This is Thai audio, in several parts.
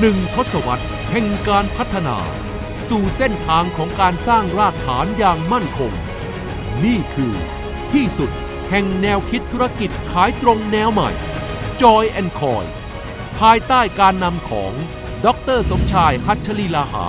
หนึ่งทศวรรษแห่งการพัฒนา สู่เส้นทางของการสร้างรากฐานอย่างมั่นคง นี่คือที่สุดแห่งแนวคิดธุรกิจขายตรงแนวใหม่ Joy and Coy ภายใต้การนำของดรสมชายฮัชลีลาหา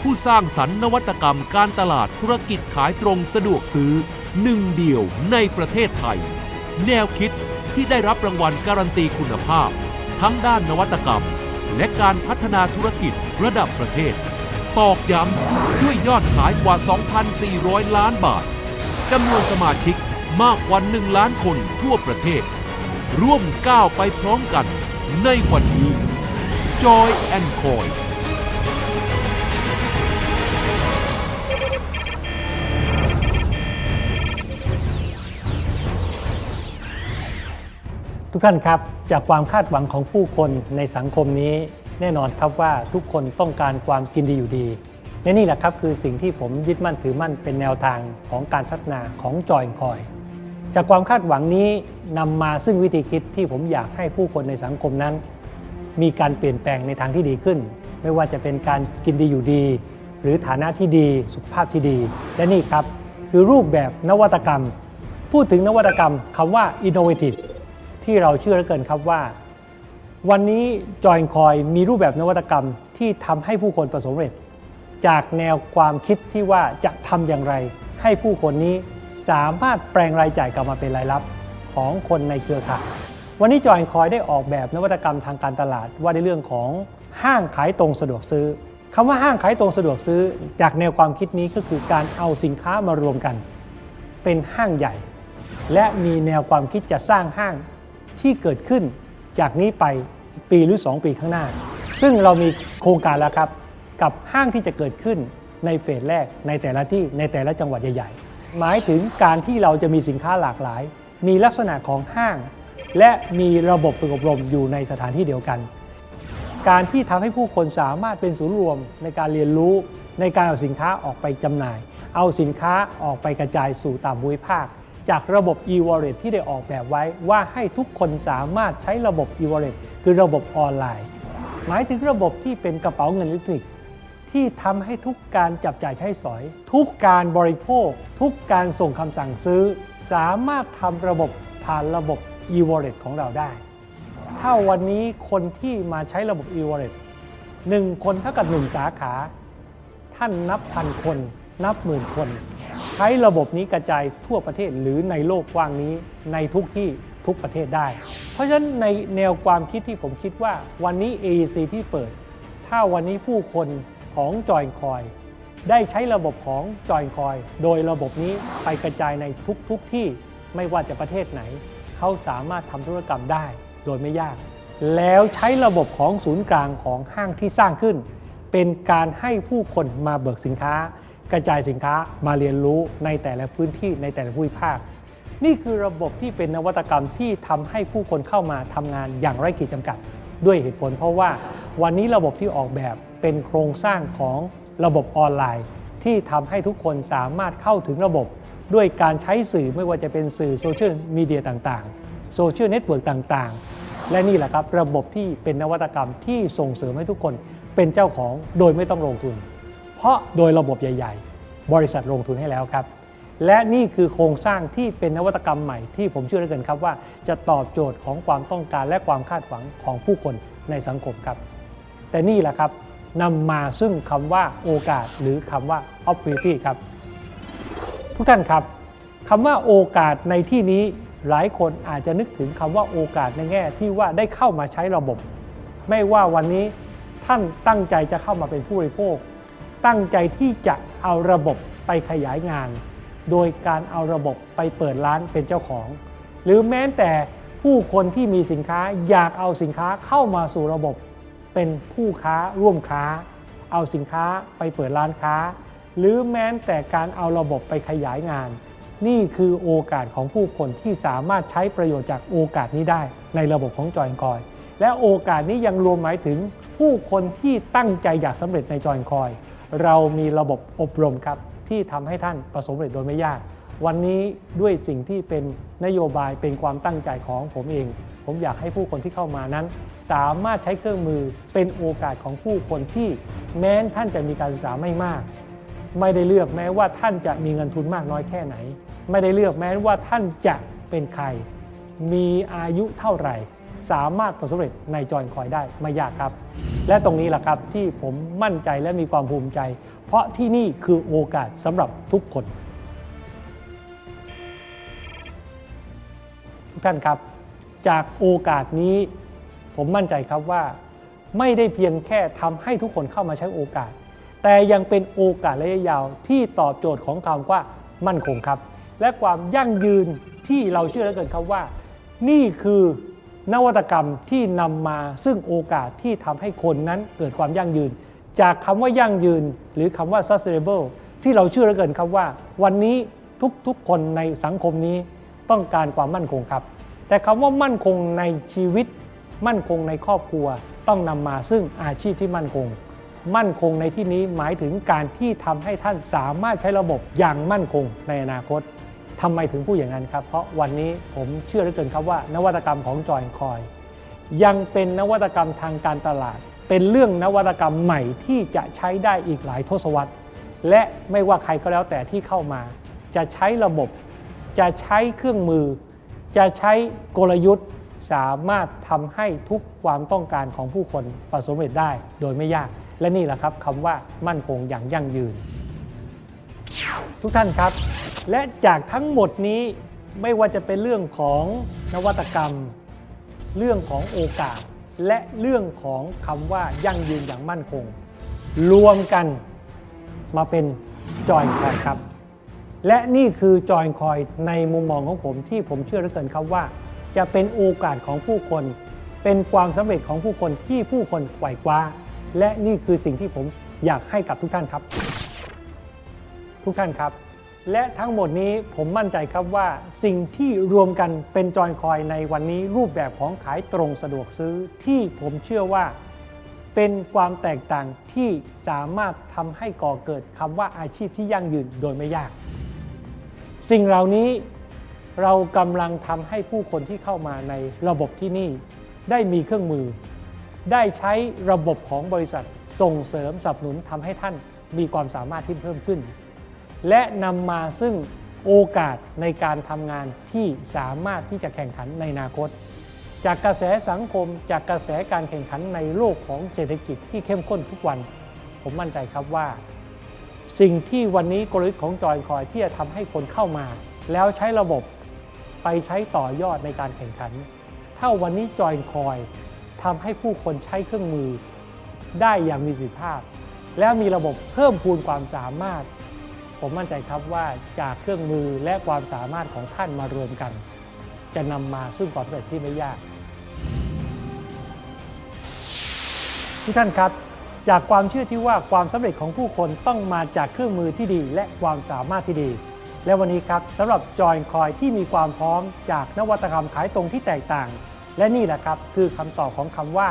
ผู้สร้างสรรค์นวัตกรรมการตลาดธุรกิจขายตรงสะดวกซื้อหนึ่งเดียวในประเทศไทย แนวคิดที่ได้รับรางวัลการันตีคุณภาพ ทั้งด้านนวัตกรรม และการพัฒนาธุรกิจระดับประเทศ ตอกย้ำด้วยยอดขายกว่า 2,400 ล้านบาทจำนวนสมาชิกมากกว่า 1 ล้านคนทั่วประเทศ ร่วมก้าวไปพร้อมกันในวันนี้ Joy and Coy ทุกท่านครับ จากความคาดหวังของผู้คนในสังคมนี้ แน่นอนครับว่าทุกคนต้องการความกินดีอยู่ดี และนี่แหละครับคือสิ่งที่ผมยึดมั่นถือมั่นเป็นแนวทางของการพัฒนาของจอยคอย จากความคาดหวังนี้นำมาซึ่งวิธีคิดที่ผมอยากให้ผู้คนในสังคมนั้น มีการเปลี่ยนแปลงในทางที่ดีขึ้น ไม่ว่าจะเป็นการกินดีอยู่ดี หรือฐานะที่ดีสุขภาพที่ดี และนี่ครับคือรูปแบบนวัตกรรม พูดถึงนวัตกรรมคำว่า innovative ที่เราเชื่อเหลือเกินครับว่า วันนี้จอยคอยมีรูปแบบนวัตกรรมที่ทำให้ผู้คนประสบเร็จ จากแนวความคิดที่ว่าจะทำอย่างไร ให้ผู้คนนี้สามารถแปลงรายจ่ายกลับมาเป็นรายรับของคนในเครือข่ายวันนี้จอยคอยได้ออกแบบนวัตกรรมทางการตลาดว่าในเรื่องของห้างขายตรงสะดวกซื้อคำว่าห้างขายตรงสะดวกซื้อ จากแนวความคิดนี้ก็คือการเอาสินค้ามารวมกัน เป็นห้างใหญ่ และมีแนวความคิดจะสร้างห้าง ที่เกิดขึ้นจากนี้ไปปีหรือ 2 ปีข้างหน้า ซึ่งเรามีโครงการแล้วครับ กับห้างที่จะเกิดขึ้นในเฟสแรกในแต่ละที่ในแต่ละจังหวัดใหญ่ ๆ หมายถึงการที่เราจะมีสินค้าหลากหลาย มีลักษณะของห้าง และมีระบบฝึกอบรมอยู่ในสถานที่เดียวกัน การที่ทำให้ผู้คนสามารถเป็นศูนย์รวมในการเรียนรู้ในการเอาสินค้าออกไปจำหน่าย เอาสินค้าออกไปกระจายสู่ตามภูมิภาค จากระบบ e-wallet ที่ได้ออกแบบไว้ว่าให้ทุกคนสามารถใช้ระบบ e-wallet คือระบบออนไลน์ หมายถึงระบบที่เป็นกระเป๋าเงินอิเล็กทริก ที่ทำให้ทุกการจับจ่ายใช้สอย ทุกการบริโภค ทุกการส่งคำสั่งซื้อ สามารถทำระบบผ่านระบบ e-wallet ของเราได้ ถ้าวันนี้คนที่มาใช้ระบบ e-wallet หนึ่งคนเท่ากับหนึ่งสาขา ท่านนับพันคน นับหมื่นคน ช้ระบบนี้กระจายทั่วประเทศหรือในโลกกว้างนี้ในทุกที่ทุกประเทศได้ เพราะฉะนั้นในแนวความคิดที่ผมคิดว่าวันนี้ AEC ที่เปิด ถ้าวันนี้ผู้คนของจอยคอย ได้ใช้ระบบของจอยคอย โดยระบบนี้ไปกระจายในทุกๆทที่ไม่ว่าจะประเทศไหน เขาสามารถทำธุรกรรมได้โดยไม่ยาก แล้วใช้ระบบของศูนย์กลางของห้างที่สร้างขึ้น เป็นการให้ผู้คนมาเบิกสินค้า กระจายสินค้ามาเรียนรู้ในแต่ละพื้นที่ในแต่ละภูมิภาค นี่คือระบบที่เป็นนวัตกรรมที่ทำให้ผู้คนเข้ามาทำงานอย่างไร้ขีดจำกัด ด้วยเหตุผล เพราะว่าวันนี้ระบบที่ออกแบบเป็นโครงสร้างของระบบออนไลน์ ที่ทำให้ทุกคนสามารถเข้าถึงระบบ ด้วยการใช้สื่อไม่ว่าจะเป็นสื่อโซเชียลมีเดียต่างๆโซเชียลเน็ตเวิร์กต่างๆ และนี่แหละครับระบบที่เป็นนวัตกรรมที่ส่งเสริมให้ทุกคนเป็นเจ้าของโดยไม่ต้องลงทุน เพราะโดยระบบใหญ่ ๆ บริษัทลงทุนให้แล้วครับ และนี่คือโครงสร้างที่เป็นนวัตกรรมใหม่ที่ผมเชื่อเหลือเกินครับว่า จะตอบโจทย์ของความต้องการและความคาดหวังของผู้คนในสังคมครับ แต่นี่แหละครับนำมาซึ่งคำว่าโอกาสหรือคำว่า opportunity ครับ ทุกท่านครับคำว่าโอกาสในที่นี้หลายคนอาจจะนึกถึงคำว่าโอกาสในแง่ที่ว่าได้เข้ามาใช้ระบบ ไม่ว่าวันนี้ท่านตั้งใจจะเข้ามาเป็นผู้บริโภค ตั้งใจที่จะเอาระบบไปขยายงาน โดยการเอาระบบไปเปิดร้านเป็นเจ้าของ หรือแม้แต่ผู้คนที่มีสินค้าอยากเอาสินค้าเข้ามาสู่ระบบ เป็นผู้ค้าร่วมค้า เอาสินค้าไปเปิดร้านค้า หรือแม้แต่การเอาระบบไปขยายงาน นี่คือโอกาสของผู้คนที่สามารถใช้ประโยชน์จากโอกาสนี้ได้ในระบบของจอยคอยและโอกาสนี้ยังรวมหมายถึงผู้คนที่ตั้งใจอยากสำเร็จในจอยคอย เรามีระบบอบรมครับที่ทำให้ท่านประสบความสำเร็จโดยไม่ยาก วันนี้ด้วยสิ่งที่เป็นนโยบายเป็นความตั้งใจของผมเอง ผมอยากให้ผู้คนที่เข้ามานั้น สามารถใช้เครื่องมือเป็นโอกาสของผู้คนที่แม้นท่านจะมีการศึกษาไม่มาก ไม่ได้เลือกแม้ว่าท่านจะมีเงินทุนมากน้อยแค่ไหน ไม่ได้เลือกแม้ว่าท่านจะเป็นใคร มีอายุเท่าไหร่ สามารถประสบความสำเร็จในจอยคอยได้ไม่ยากครับ และตรงนี้แหละครับที่ผมมั่นใจและมีความภูมิใจ เพราะที่นี่คือโอกาสสำหรับทุกคน ทุกท่านครับ จากโอกาสนี้ผมมั่นใจครับว่า ไม่ได้เพียงแค่ทำให้ทุกคนเข้ามาใช้โอกาส แต่ยังเป็นโอกาสระยะยาวที่ตอบโจทย์ของคำว่ามั่นคงครับ และความยั่งยืนที่เราเชื่อเหลือเกินครับว่า นี่คือ นวัตกรรมที่นำมาซึ่งโอกาสที่ทำให้คนนั้นเกิดความยั่งยืน จากคำว่ายั่งยืน หรือคำว่า sustainable ที่เราเชื่อเหลือเกินครับว่า วันนี้ทุกๆคนในสังคมนี้ต้องการความมั่นคงครับ แต่คำว่ามั่นคงในชีวิต มั่นคงในครอบครัว ต้องนำมาซึ่งอาชีพที่มั่นคง มั่นคงในที่นี้หมายถึงการที่ทำให้ท่านสามารถใช้ระบบอย่างมั่นคงในอนาคต ทำไมถึงพูดอย่างนั้นครับ เพราะวันนี้ผมเชื่อเหลือเกินครับว่า นวัตกรรมของจอยคอย ยังเป็นนวัตกรรมทางการตลาด เป็นเรื่องนวัตกรรมใหม่ที่จะใช้ได้อีกหลายทศวรรษ และไม่ว่าใครก็แล้วแต่ที่เข้ามา จะใช้ระบบ จะใช้เครื่องมือ จะใช้กลยุทธ์สามารถทำให้ทุกความต้องการของผู้คนประสบความสำเร็จได้โดยไม่ยาก และนี่แหละครับคำว่ามั่นคงอย่างยั่งยืน ทุกท่านครับ และจากทั้งหมดนี้ไม่ว่าจะเป็นเรื่องของนวัตกรรม เรื่องของโอกาส และเรื่องของคำว่ายั่งยืนอย่างมั่นคง รวมกันมาเป็นจอยคอยครับ และนี่คือจอยคอยในมุมมองของผมที่ผมเชื่อเหลือเกินครับว่า จะเป็นโอกาสของผู้คน เป็นความสำเร็จของผู้คนที่ผู้คนไขว่คว้า และนี่คือสิ่งที่ผมอยากให้กับทุกท่านครับ ทุกท่านครับ และทั้งหมดนี้ผมมั่นใจครับว่าสิ่งที่รวมกันเป็นจอยคอยในวันนี้รูปแบบของขายตรงสะดวกซื้อที่ผมเชื่อว่า เป็นความแตกต่างที่สามารถทำให้ก่อเกิดคำว่าอาชีพที่ยั่งยืนโดยไม่ยาก สิ่งเหล่านี้เรากำลังทำให้ผู้คนที่เข้ามาในระบบที่นี่ ได้มีเครื่องมือ ได้ใช้ระบบของบริษัทส่งเสริมสนับสนุนทำให้ท่านมีความสามารถที่เพิ่มขึ้น และนำมาซึ่งโอกาสในการทำงานที่สามารถที่จะแข่งขันในอนาคต จากกระแสสังคม จากกระแสการแข่งขันในโลกของเศรษฐกิจที่เข้มข้นทุกวัน ผมมั่นใจครับว่า สิ่งที่วันนี้กลยุทธ์ของจอยคอยที่จะทำให้คนเข้ามา แล้วใช้ระบบไปใช้ต่อยอดในการแข่งขัน ถ้าวันนี้จอยคอยทำให้ผู้คนใช้เครื่องมือ ได้อย่างมีประสิทธิภาพ แล้วมีระบบเพิ่มพูนความสามารถ ผมมั่นใจครับว่าจากเครื่องมือและความสามารถของท่านมารวมกัน จะนำมาซึ่งความสำเร็จที่ไม่ยาก ทุกท่านครับ จากความเชื่อที่ว่าความสำเร็จของผู้คนต้องมาจากเครื่องมือที่ดี และความสามารถที่ดี และวันนี้ครับสำหรับจอยคอยที่มีความพร้อม จากนวัตกรรมขายตรงที่แตกต่าง และนี่แหละครับคือคำตอบของคำว่า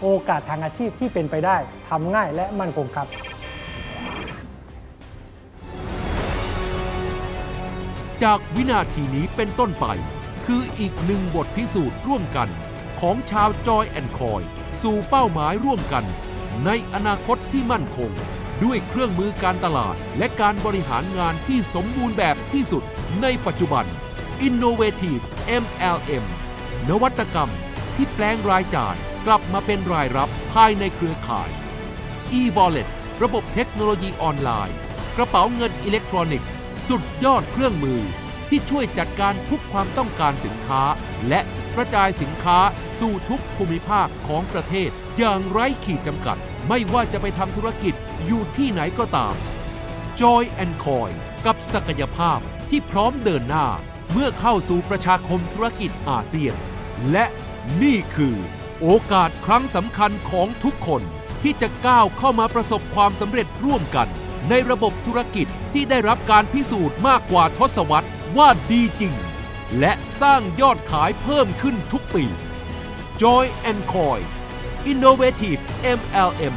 โอกาสทางอาชีพที่เป็นไปได้ทำง่ายและมั่นคงครับ จากวินาทีนี้เป็นต้นไป คืออีกหนึ่งบทพิสูจน์ร่วมกัน ของชาวจอยแอนคอย สู่เป้าหมายร่วมกัน ในอนาคตที่มั่นคง ด้วยเครื่องมือการตลาด และการบริหารงานที่สมบูรณ์แบบที่สุดในปัจจุบัน Innovative MLM นวัตกรรมที่แปลงรายจ่ายกลับมาเป็นรายรับภายในเครือข่าย e-wallet ระบบเทคโนโลยีออนไลน์ กระเป๋าเงินอิเล็กทรอนิกส์ สุดยอดเครื่องมือที่ช่วยจัดการทุกความต้องการสินค้า และกระจายสินค้าสู่ทุกภูมิภาคของประเทศ อย่างไร้ขีดจำกัด ไม่ว่าจะไปทำธุรกิจอยู่ที่ไหนก็ตาม Joy and Coy กับศักยภาพที่พร้อมเดินหน้า เมื่อเข้าสู่ประชาคมธุรกิจอาเซียน และนี่คือโอกาสครั้งสำคัญของทุกคนที่จะก้าวเข้ามาประสบความสำเร็จร่วมกัน ในระบบธุรกิจที่ได้รับการพิสูจน์มากกว่าทศวรรษว่าดีจริง และสร้างยอดขายเพิ่มขึ้นทุกปี Joy and Coy Innovative MLM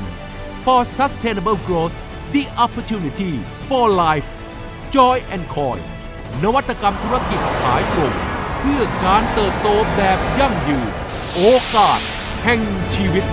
for Sustainable Growth The Opportunity for Life Joy and Coy นวัตกรรมธุรกิจขายตรง เพื่อการเติบโตแบบยั่งยืน โอกาสแห่งชีวิต